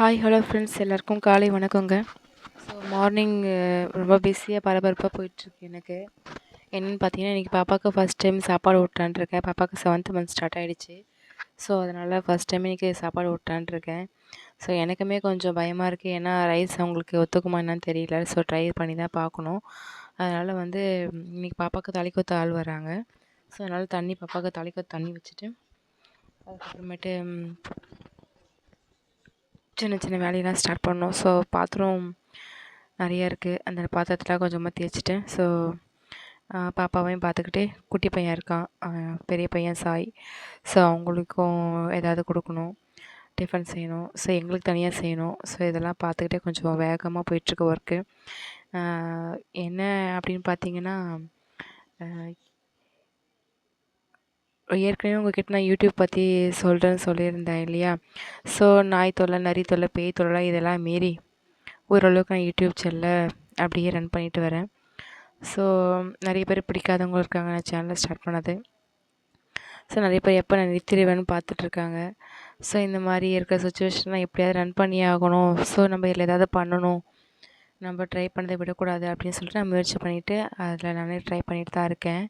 Hi hello friends எல்லாருக்கும் காலை வணக்கங்க. ஸோ மார்னிங் ரொம்ப பிஸியாக பரபரப்பாக போயிட்டுருக்கு எனக்கு. என்னென்னு பார்த்தீங்கன்னா இன்றைக்கி பாப்பாவுக்கு ஃபஸ்ட் டைம் சாப்பாடு ஊட்டலான்ட்ருக்கேன். பாப்பாவுக்கு செவன்த் மந்த் ஸ்டார்ட் ஆகிடுச்சு ஸோ அதனால் ஃபஸ்ட் டைம் இன்றைக்கி சாப்பாடு ஊட்டலான்ட்ருக்கேன். ஸோ எனக்குமே கொஞ்சம் பயமாக இருக்குது ஏன்னா ரைஸ் அவங்களுக்கு ஒத்துக்குமா என்னன்னு தெரியல. ஸோ ட்ரை பண்ணி தான் பார்க்கணும். அதனால் வந்து இன்றைக்கி பாப்பாவுக்கு தலை ஆள் வராங்க. ஸோ அதனால் தண்ணி பாப்பாவுக்கு தலை தண்ணி வச்சுட்டு அதுக்கப்புறமேட்டு சின்ன சின்ன வேலையெல்லாம் ஸ்டார்ட் பண்ணோம். ஸோ பாத்திரம் நிறைய இருக்குது அந்த பாத்திரத்தெலாம் கொஞ்சமாக தேய்ச்சிட்டு ஸோ பாப்பாவையும் பார்த்துக்கிட்டே குட்டி பையன் இருக்கான். பெரிய பையன் சாய். ஸோ அவங்களுக்கும் ஏதாவது கொடுக்கணும். டிஃபன் செய்யணும். ஸோ எங்களுக்கு தனியாக செய்யணும். ஸோ இதெல்லாம் பார்த்துக்கிட்டே கொஞ்சம் வேகமாக போயிட்டுருக்கு ஒர்க்கு என்ன அப்படின்னு பார்த்தீங்கன்னா ஏற்கனவே உங்ககிட்ட நான் யூடியூப் பற்றி சொல்கிறேன்னு சொல்லியிருந்தேன் இல்லையா? ஸோ நாய் தொல்லை நரி தொல்லை பேய் தொல்லை இதெல்லாம் மீறி ஓரளவுக்கு நான் யூடியூப் சேனலில் அப்படியே ரன் பண்ணிட்டு வரேன். ஸோ நிறைய பேர் பிடிக்காதவங்களும் இருக்காங்க. நான் சேனலை ஸ்டார்ட் பண்ணது. ஸோ நிறைய பேர் எப்போ நான் நிறுத்திடுவேன்னு பார்த்துட்ருக்காங்க ஸோ இந்த மாதிரி இருக்கிற சுச்சுவேஷன்லாம் எப்படியாவது ரன் பண்ணி ஆகணும். ஸோ நம்ம இதில் ஏதாவது பண்ணணும். நம்ம ட்ரை பண்ணதை விடக்கூடாது அப்படின்னு சொல்லிட்டு நான் முயற்சி பண்ணிவிட்டு அதில் நானே ட்ரை பண்ணிட்டு தான் இருக்கேன்.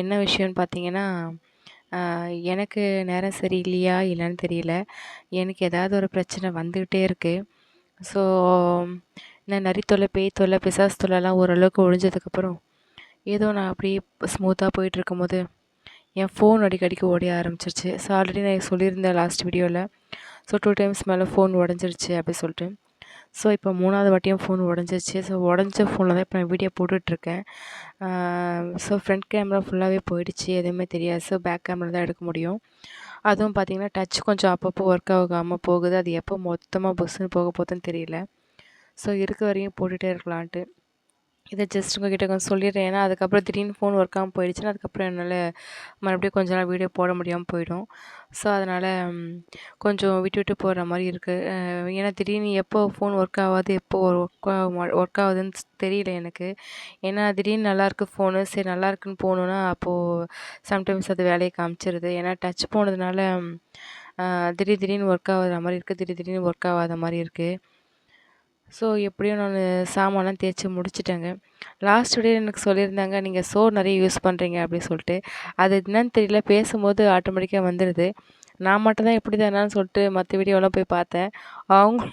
என்ன விஷயம்னு பார்த்தீங்கன்னா எனக்கு நேரம் சரியில்லையா இல்லைன்னு தெரியல. எனக்கு ஏதாவது ஒரு பிரச்சனை வந்துக்கிட்டே இருக்குது ஸோ நான் நரி தொல்லை பேய் தொல்லை பிசாஸ் தொல்லைலாம் ஓரளவுக்கு ஒழிஞ்சதுக்கப்புறம் ஏதோ நான் அப்படியே ஸ்மூத்தாக போயிட்டுருக்கும்போது என் ஃபோன் அடிக்கடிக்கு ஓடிய ஆரம்பிச்சிருச்சு. ஸோ ஆல்ரெடி நான் சொல்லியிருந்தேன் லாஸ்ட் வீடியோவில் ஸோ டூ டைம்ஸ் மேலே ஃபோன் உடஞ்சிருச்சு அப்படி சொல்லிட்டு. ஸோ இப்போ மூணாவது வாட்டியும் ஃபோன் உடஞ்சிருச்சு. ஸோ உடஞ்ச ஃபோனில் தான் இப்போ நான் வீடியோ போட்டுட்ருக்கேன். ஸோ ஃப்ரண்ட் கேமரா ஃபுல்லாகவே போயிடுச்சு. எதுவுமே தெரியாது. ஸோ பேக் கேமரா தான் எடுக்க முடியும். அதுவும் பார்த்திங்கன்னா டச் கொஞ்சம் அப்பப்போ ஒர்க் ஆகாமல் போகுது. அது எப்போ மொத்தமாக பஸ்ஸுன்னு போக போதுன்னு தெரியல. ஸோ இருக்க வரையும் போட்டுகிட்டே இருக்கலான்ட்டு. இதை ஜஸ்ட் உங்ககிட்ட கொஞ்சம் சொல்லிடுறேன். ஏன்னா அதுக்கப்புறம் திடீர்னு ஃபோன் ஒர்க் ஆகாமல் போயிடுச்சுன்னா அதுக்கப்புறம் என்னால் மறுபடியும் கொஞ்ச நாள் வீடியோ போட முடியாமல் போயிடும். ஸோ அதனால் கொஞ்சம் விட்டு விட்டு போடுற மாதிரி இருக்குது ஏன்னா திடீர்னு எப்போ ஃபோன் ஒர்க் ஆகாது எப்போ ஒர்க் ஒர்க் ஆகுதுன்னு தெரியல எனக்கு. ஏன்னா திடீர்னு நல்லாயிருக்கு ஃபோனு சரி நல்லா இருக்குன்னு போகணுன்னா அப்போது சம்டைம்ஸ் அது வேலையை காமிச்சிருது. ஏன்னா டச் போனதுனால திடீர் திடீர்னு ஒர்க் ஆகாத மாதிரி இருக்குது திடீர் திடீர்னு ஒர்க் ஆகாத மாதிரி இருக்குது ஸோ எப்படியும் நான் சாமான்லாம் தேய்ச்சி முடிச்சிட்டேங்க. லாஸ்ட் வீடியோ எனக்கு சொல்லியிருந்தாங்க நீங்கள் சோறு நிறைய யூஸ் பண்ணுறீங்க அப்படின்னு சொல்லிட்டு. அது என்னன்னு தெரியல பேசும்போது ஆட்டோமேட்டிக்காக வந்துடுது நான் மட்டும் தான் எப்படி தானான்னு சொல்லிட்டு மற்ற வீடியோலாம் போய் பார்த்தேன். அவங்க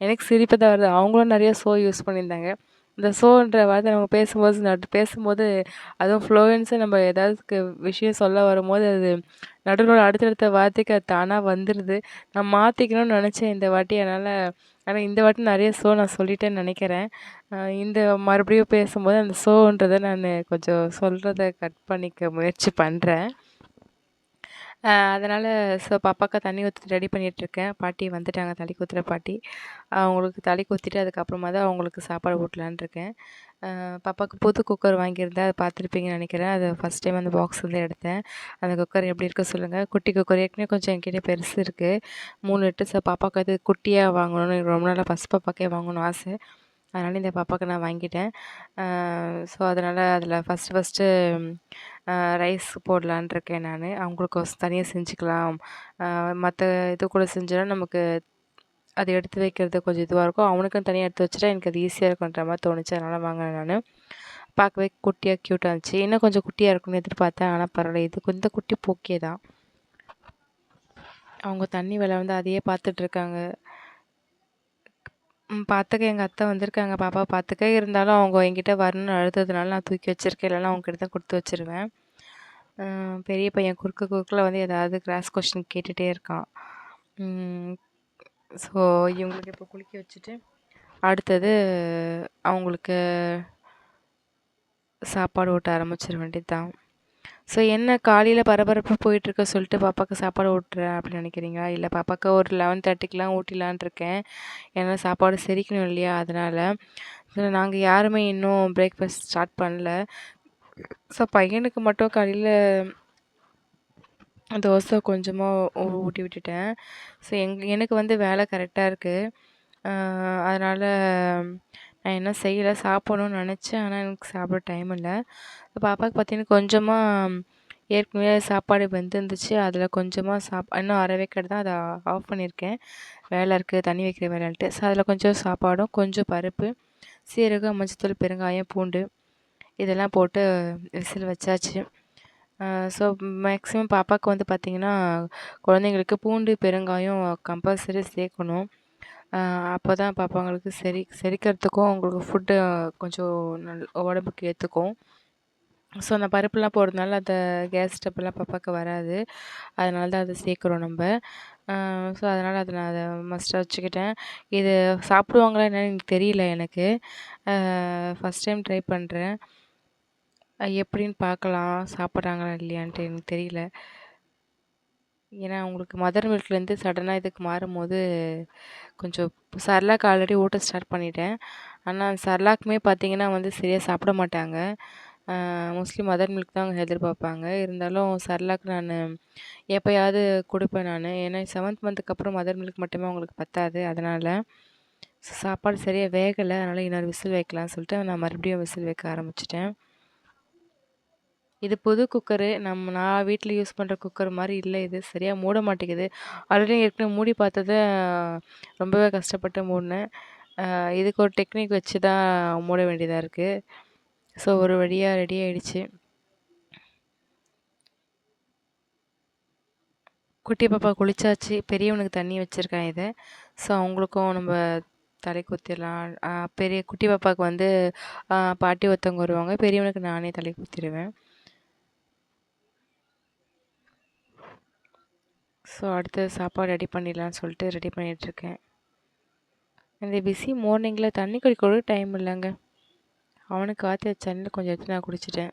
எனக்கு சிரிப்பு தான் வருது. அவங்களும் நிறைய சோ யூஸ் பண்ணியிருந்தாங்க. இந்த ஸோன்ற வார்த்தை நம்ம பேசும்போது நட்டு பேசும்போது அதுவும் ஃப்ளோயன்ஸை நம்ம ஏதாவது விஷயம் சொல்ல வரும்போது அது நடுவில் அடுத்தடுத்த வார்த்தைக்கு அது தானாக வந்துடுது நான் மாற்றிக்கணும்னு நினச்சேன் இந்த வாட்டி. அதனால் ஆனால் இந்த வாட்டி நிறைய ஷோ நான் சொல்லிட்டேன்னு நினைக்கிறேன். இந்த மறுபடியும் பேசும்போது அந்த ஷோன்றதை நான் கொஞ்சம் சொல்கிறத கட் பண்ணிக்க முயற்சி பண்ணுறேன் அதனால் ஸோ பாப்பாவுக்கு தண்ணி ஊற்றி ரெடி பண்ணிகிட்ருக்கேன் பாட்டி வந்துட்டாங்க தலை ஊற்றுற பாட்டி. அவங்களுக்கு தலை ஊற்றிட்டு அதுக்கப்புறமா தான் அவங்களுக்கு சாப்பாடு ஊட்டலான் இருக்கேன். பாப்பாவுக்கு புது குக்கர் வாங்கியிருந்தேன் அதை பார்த்துருப்பீங்கன்னு நினைக்கிறேன். அது ஃபஸ்ட் டைம் அந்த பாக்ஸ்லேருந்து எடுத்தேன். அந்த குக்கர் எப்படி இருக்க சொல்லுங்கள் குட்டி குக்கர் ஏற்கனவே கொஞ்சம் என்கிட்ட பெருசு இருக்குது மூணு லிட்டர் ஸோ பாப்பாவுக்கு அது குட்டியாக வாங்கணும்னு எனக்கு ரொம்ப நாளாக ஃபஸ்ட் பாப்பாக்கே வாங்கணும் ஆசை. அதனால் இந்த பாப்பாவுக்கு நான் வாங்கிட்டேன். ஸோ அதனால் அதில் ஃபஸ்ட்டு ஃபஸ்ட்டு ரைஸ் போடலான் இருக்கேன் நான். அவங்களுக்கு தனியாக செஞ்சுக்கலாம். மற்ற இது கூட செஞ்சோன்னா நமக்கு அதை எடுத்து வைக்கிறது கொஞ்சம் இதுவாக இருக்கும். அவனுக்கும் தனியாக எடுத்து வச்சுட்டா எனக்கு அது ஈஸியாக இருக்குன்ற மாதிரி தோணுச்சு. அதனால் வாங்கினேன் நான். பார்க்கவே குட்டியாக க்யூட்டாக இருந்துச்சு. இன்னும் கொஞ்சம் குட்டியாக இருக்கும்னு எதிர்பார்த்தேன். ஆனால் பரவாயில்ல. இது கொஞ்சம் குட்டி போக்கே தான் அவங்க தண்ணி விலை வந்து அதையே பார்த்துட்ருக்காங்க பார்த்துக்க எங்கள் அத்தை வந்திருக்காங்க. பாப்பா பார்த்துக்க இருந்தாலும் அவங்க என்கிட்ட வரணும்னு அழுத்ததுனால நான் தூக்கி வச்சுருக்கேன். இல்லைனா அவங்ககிட்ட தான் கொடுத்து வச்சுருவேன். பெரிய பையன் குறுக்கு குறுக்கில் வந்து ஏதாவது கிராஸ் கொஷின் கேட்டுகிட்டே இருக்கான். ஸோ இவங்களுக்கு இப்போ குளிக்க வச்சுட்டு அடுத்தது அவங்களுக்கு சாப்பாடு ஊட்ட ஆரம்பிச்சிட வேண்டியது தான் ஸோ என்ன காலையில் பரபரப்பாக போயிட்டுருக்க சொல்லிட்டு பாப்பாவுக்கு சாப்பாடு ஊட்டுறேன் அப்படின்னு நினைக்கிறீங்களா? இல்லை பாப்பாவுக்கு ஒரு லெவன் தேர்ட்டிக்கெலாம் ஊட்டிலான் இருக்கேன். ஏன்னா சாப்பாடு செரிக்கணும் இல்லையா? அதனால். ஸோ நாங்கள் யாருமே இன்னும் பிரேக்ஃபாஸ்ட் ஸ்டார்ட் பண்ணல. ஸோ பையனுக்கு மட்டும் காலையில் தோசை கொஞ்சமாக ஊட்டி விட்டுட்டேன். ஸோ எங் எனக்கு வந்து வேலை கரெக்டாக இருக்குது அதனால் நான் என்ன செய்யலை சாப்பிட்ணுன்னு நினச்சேன். ஆனால் எனக்கு சாப்பிட டைம் இல்லை. பாப்பாவுக்கு பார்த்தீங்கன்னா கொஞ்சமாக ஏற்கனவே சாப்பாடு வெந்திருந்துச்சு. அதில் கொஞ்சமாக சாப் இன்னும் அரை வேக்காடு தான் அதை ஆஃப் பண்ணியிருக்கேன் வேலை இருக்குது தண்ணி வைக்கிற வேலைன்ட்டு. ஸோ அதில் கொஞ்சம் சாப்பாடும் கொஞ்சம் பருப்பு சீரகம் மஞ்சத்தூள் பெருங்காயம் பூண்டு இதெல்லாம் போட்டு விசில் வச்சாச்சு. ஸோ மேக்ஸிமம் பாப்பாவுக்கு வந்து பார்த்திங்கன்னா குழந்தைங்களுக்கு பூண்டு பெருங்காயம் கம்பல்சரி சேர்க்கணும். அப்போ தான் பாப்பாங்களுக்கு செரி செரிக்கிறதுக்கும் அவங்களுக்கு ஃபுட்டு கொஞ்சம் நல் உடம்புக்கு ஏற்றுக்கும் ஸோ அந்த பருப்புலாம் போடுறதுனால அந்த கேஸ் ஸ்டப்பெல்லாம் பாப்பாவுக்கு வராது. அதனால தான் அதை சேர்க்குறோம் நம்ம. ஸோ அதனால் அதை நான் அதை மஸ்ட்டாக வச்சுக்கிட்டேன். இது சாப்பிடுவாங்களா என்னன்னு எனக்கு தெரியல எனக்கு. ஃபஸ்ட் டைம் ட்ரை பண்ணுறேன் எப்படின்னு பார்க்கலாம் சாப்பிட்றாங்களா இல்லையான்ட்டு எனக்கு தெரியல. ஏன்னா அவங்களுக்கு மதர் மில்க்லேருந்து சடனாக இதுக்கு மாறும்போது கொஞ்சம் சர்லாக் ஆல்ரெடி ஊட்ட ஸ்டார்ட் பண்ணிட்டேன். ஆனால் சர்லாக்குமே பார்த்தீங்கன்னா வந்து சரியாக சாப்பிட மாட்டாங்க. மோஸ்ட்லி மதர் மில்க் தான் அவங்க எதிர்பார்ப்பாங்க. இருந்தாலும் சர்லாக் நான் எப்போயாவது கொடுப்பேன் நான். ஏன்னா செவன்த் மந்த்துக்கு அப்புறம் மதர் மில்க் மட்டுமே அவங்களுக்கு பத்தாது. அதனால் சாப்பாடு சரியாக வேகலை. அதனால் இன்னொரு விசில் வைக்கலாம்னு சொல்லிட்டு நான் மறுபடியும் விசில் வைக்க ஆரம்பிச்சிட்டேன். இது புது குக்கரு. நம்ம நான் வீட்டில் யூஸ் பண்ணுற குக்கர் மாதிரி இல்லை இது. சரியாக மூட மாட்டேங்குது. ஆல்ரெடி ஏற்கனவே மூடி பார்த்தத ரொம்பவே கஷ்டப்பட்டு மூடினேன். இதுக்கு ஒரு டெக்னிக் வச்சு தான் மூட வேண்டியதாக இருக்குது ஸோ ஒரு வழியாக ரெடி ஆகிடுச்சு குட்டி பாப்பா குளிச்சாச்சு. பெரியவனுக்கு தண்ணி வச்சுருக்கேன் இதை. ஸோ அவங்களுக்கும் நம்ம தலை குத்திடலாம். பெரிய குட்டி பாப்பாவுக்கு வந்து பாட்டி ஒருத்தவங்க வருவாங்க. பெரியவனுக்கு நானே தலை குத்திடுவேன். ஸோ அடுத்து சாப்பாடு ரெடி பண்ணிடலான்னு சொல்லிட்டு ரெடி பண்ணிகிட்ருக்கேன் இந்த பிஸி மார்னிங்கில் தண்ணி குடிக்க கூட டைம் இல்லைங்க. அவனுக்கு ஆற்றி தண்ணியில் கொஞ்சம் எடுத்து நான் குடிச்சிட்டேன்.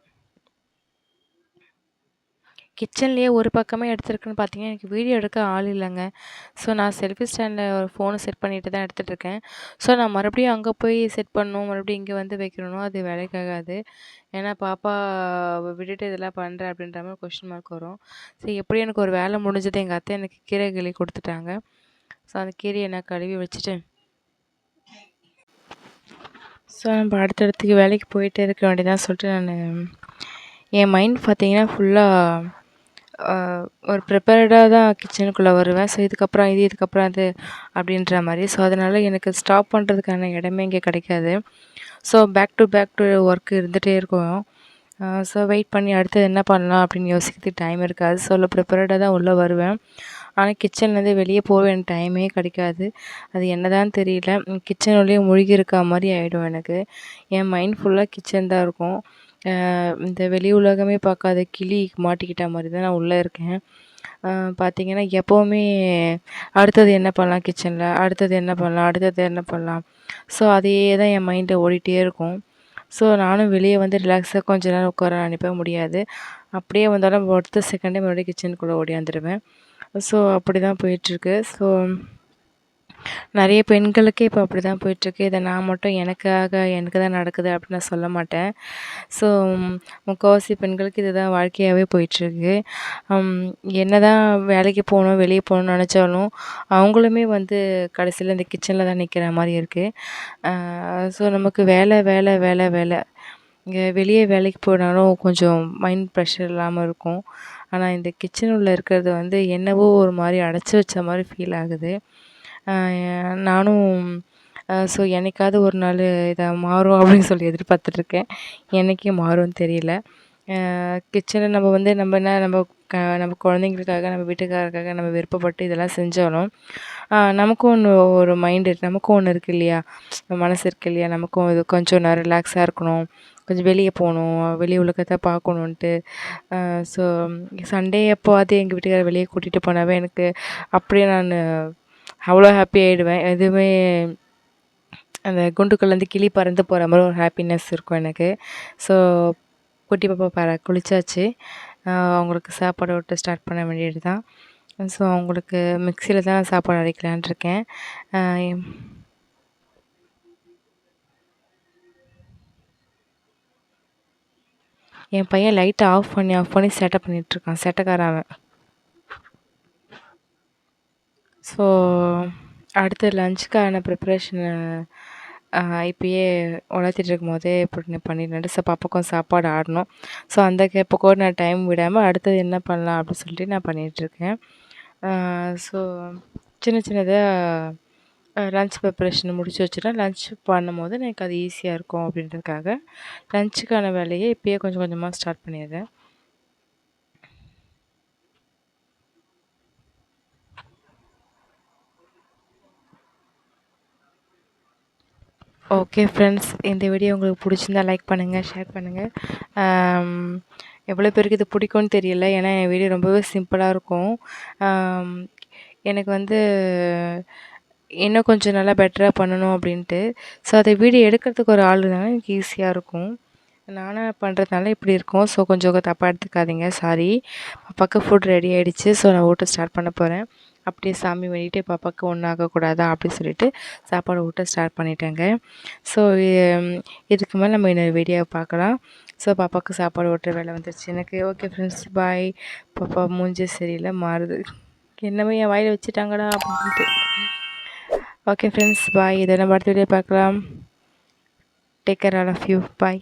கிச்சன்லேயே ஒரு பக்கமே எடுத்திருக்குன்னு பார்த்தீங்கன்னா எனக்கு வீடியோ எடுக்க ஆள் இல்லைங்க. ஸோ நான் செல்ஃபி ஸ்டாண்டில் ஒரு ஃபோனை செட் பண்ணிட்டு தான் எடுத்துகிட்ருக்கேன் ஸோ நான் மறுபடியும் அங்கே போய் செட் பண்ணணும் மறுபடியும் இங்கே வந்து வைக்கணும் அது வேலைக்காகாது ஏன்னா பாப்பா விட்டுட்டு இதெல்லாம் பண்ணுறேன் அப்படின்ற மாதிரி கொஷின் மார்க் வரும். ஸோ எப்படி எனக்கு ஒரு வேலை முடிஞ்சது? எங்கள் அத்தை எனக்கு கீரை கிளி கொடுத்துட்டாங்க. ஸோ அந்த கீரையை நான் கழுவி வச்சுட்டு ஸோ நம்ம அடுத்தடுத்துக்கு வேலைக்கு போயிட்டே இருக்க வேண்டியதான் சொல்லிட்டு நான் என் மைண்ட் பார்த்தீங்கன்னா ஃபுல்லாக ஒரு ப்ரிப்பேர்டாக தான் கிச்சனுக்குள்ளே வருவேன். ஸோ இதுக்கப்புறம் இது இதுக்கப்புறம் அது அப்படின்ற மாதிரி. ஸோ அதனால் எனக்கு ஸ்டாப் பண்ணுறதுக்கான இடமே இங்கே கிடைக்காது. So back to back to work இருந்துகிட்டே இருக்கும். ஸோ வெயிட் பண்ணி அடுத்தது என்ன பண்ணலாம் அப்படின்னு யோசிக்கிறதுக்கு டைம் இருக்காது. ஸோ ப்ரிப்பேர்டாக தான் உள்ளே வருவேன். ஆனால் கிச்சன்லேருந்து வெளியே போக எனக்கு டைமே கிடைக்காது. அது என்ன தான் தெரியல கிச்சன் மூழ்கி இருக்கா மாதிரி ஆகிடும் எனக்கு. என் மைண்ட் ஃபுல்லாக கிச்சன் தான் இருக்கும். இந்த வெளி உலகமே பார்க்காத கிளி மாட்டிக்கிட்ட மாதிரி தான் நான் உள்ளே இருக்கேன். பார்த்தீங்கன்னா எப்போவுமே அடுத்தது என்ன பண்ணலாம் கிச்சனில் அடுத்தது என்ன பண்ணலாம் அடுத்தது என்ன பண்ணலாம். ஸோ அதையே தான் என் மைண்டில் ஓடிட்டே இருக்கும். ஸோ நானும் வெளியே வந்து ரிலாக்ஸாக கொஞ்ச நேரம் உட்கார அனுப்ப முடியாது. அப்படியே வந்தாலும் அடுத்த செகண்டே மறுபடியும் கிச்சனுக்குள்ளே ஓடியாந்துடுவேன் ஸோ அப்படி தான் போயிட்டுருக்கு. ஸோ நிறைய பெண்களுக்கே இப்போ அப்படி தான் போயிட்டுருக்கு. இதை நான் மட்டும் எனக்காக எனக்கு தான் நடக்குது அப்படின்னு நான் சொல்ல மாட்டேன். ஸோ முக்கால்வாசி பெண்களுக்கு இதுதான் வாழ்க்கையாகவே போயிட்டுருக்கு. என்ன தான் வேலைக்கு போகணும் வெளியே போகணும்னு நினச்சாலும் அவங்களுமே வந்து கடைசியில் இந்த கிச்சனில் தான் நிற்கிற மாதிரி இருக்குது ஸோ நமக்கு வேலை வேலை வேலை வேலை. இங்கே வெளியே வேலைக்கு போனாலும் கொஞ்சம் மைண்ட் ப்ரெஷர் இல்லாமல் இருக்கும். ஆனால் இந்த கிச்சன் இருக்கிறது வந்து என்னவோ ஒரு மாதிரி அடைச்சி வச்ச மாதிரி ஃபீல் ஆகுது. நானும் ஸோ என்னைக்காவது ஒரு நாள் இதை மாறும் அப்படின்னு சொல்லி எதிர்பார்த்துட்ருக்கேன். என்றைக்கு மாறும்னு தெரியல. கிச்சனை நம்ம வந்து நம்ம என்ன நம்ம க நம்ம குழந்தைங்களுக்காக நம்ம வீட்டுக்காரருக்காக நம்ம விருப்பப்பட்டு இதெல்லாம் செஞ்சாலும் நமக்கும் ஒன்று ஒரு மைண்டு நமக்கும் ஒன்று இருக்குது இல்லையா? மனசு இருக்குது இல்லையா? நமக்கும் இது கொஞ்சம் நான் ரிலாக்ஸாக இருக்கணும். கொஞ்சம் வெளியே போகணும். வெளி உலகத்தை பார்க்கணுன்ட்டு. ஸோ சண்டே எப்போவாது எங்கள் வீட்டுக்காரர் வெளியே கூட்டிகிட்டு போனாவே எனக்கு அப்படியே நான் அவ்வளோ ஹாப்பி ஆகிடுவேன் எதுவுமே அந்த குண்டுக்குள்ளேருந்து கிளி பறந்து போகிற மாதிரி ஒரு ஹாப்பினஸ் இருக்கும் எனக்கு. ஸோ குட்டி பாப்பா பற குளிச்சாச்சு. அவங்களுக்கு சாப்பாடு விட்டு ஸ்டார்ட் பண்ண வேண்டியது தான் ஸோ அவங்களுக்கு மிக்சியில் தான் சாப்பாடு அரைக்கலான் இருக்கேன். என் பையன் லைட்டை ஆஃப் பண்ணி ஆஃப் பண்ணி சேட்டை பண்ணிகிட்ருக்கான் சேட்டைக்காரன் அவன். ஸோ அடுத்து லஞ்சுக்கான ப்ரிப்ரேஷனை இப்பயே உலர்த்திட்டு இருக்கும்போதே இப்படி பண்ணிடலான்ட்டு ஸோ பாப்பாக்கும் சாப்பாடு ஆடணும். ஸோ அந்த கேப்போ கூட நான் டைம் விடாமல் அடுத்தது என்ன பண்ணலாம் அப்படின்னு சொல்லிட்டு நான் பண்ணிகிட்ருக்கேன் ஸோ சின்ன சின்னதாக லன்ச் ப்ரிப்பரேஷன் முடிச்சு வச்சுட்டேன் லன்ச் பண்ணும்போது எனக்கு அது ஈஸியாக இருக்கும் அப்படின்றதுக்காக லன்ச்சுக்கான வேலையை இப்பயே கொஞ்சம் கொஞ்சமாக ஸ்டார்ட் பண்ணிடுறேன். ஓகே ஃப்ரெண்ட்ஸ் இந்த வீடியோ உங்களுக்கு பிடிச்சிருந்தா லைக் பண்ணுங்கள் ஷேர் பண்ணுங்கள் um, எவ்வளோ பேருக்கு இது பிடிக்கும்னு தெரியல ஏன்னா என் வீடியோ ரொம்பவே சிம்பிளாக இருக்கும். Um, எனக்கு வந்து இன்னும் கொஞ்சம் நல்லா பெட்டராக பண்ணணும் அப்படின்ட்டு. ஸோ அதை வீடியோ எடுக்கிறதுக்கு ஒரு ஆள் இருந்தாலும் எனக்கு ஈஸியாக இருக்கும். நானாக பண்ணுறதுனால இப்படி இருக்கும். ஸோ கொஞ்சம் தப்பாக எடுத்துக்காதீங்க. சாரி பாப்பாவுக்கு ஃபுட் ரெடி ஆகிடுச்சு ஸோ நான் ஓட்டு ஸ்டார்ட் பண்ண போகிறேன் அப்படியே சாமி வேண்டிட்டு பாப்பாவுக்கு ஒன்றும் ஆகக்கூடாதா சொல்லிட்டு சாப்பாடு ஊட்ட ஸ்டார்ட் பண்ணிட்டேங்க. ஸோ இதுக்கு மேலே நம்ம இன்னொரு வீடியோவை பார்க்கலாம். ஸோ பாப்பாவுக்கு சாப்பாடு ஊட்டுற வேலை வந்துருச்சு. எனக்கு ஓகே ஃப்ரெண்ட்ஸ் பாய் பாப்பா மூஞ்சி சரியில்லை மாறுது. என்னமே என் வாயில் வச்சுட்டாங்கடா அப்படின்ட்டு. ஓகே ஃப்ரெண்ட்ஸ் பாய் இதெல்லாம் அடுத்த வீடியோ பார்க்கலாம். Take care all of you bye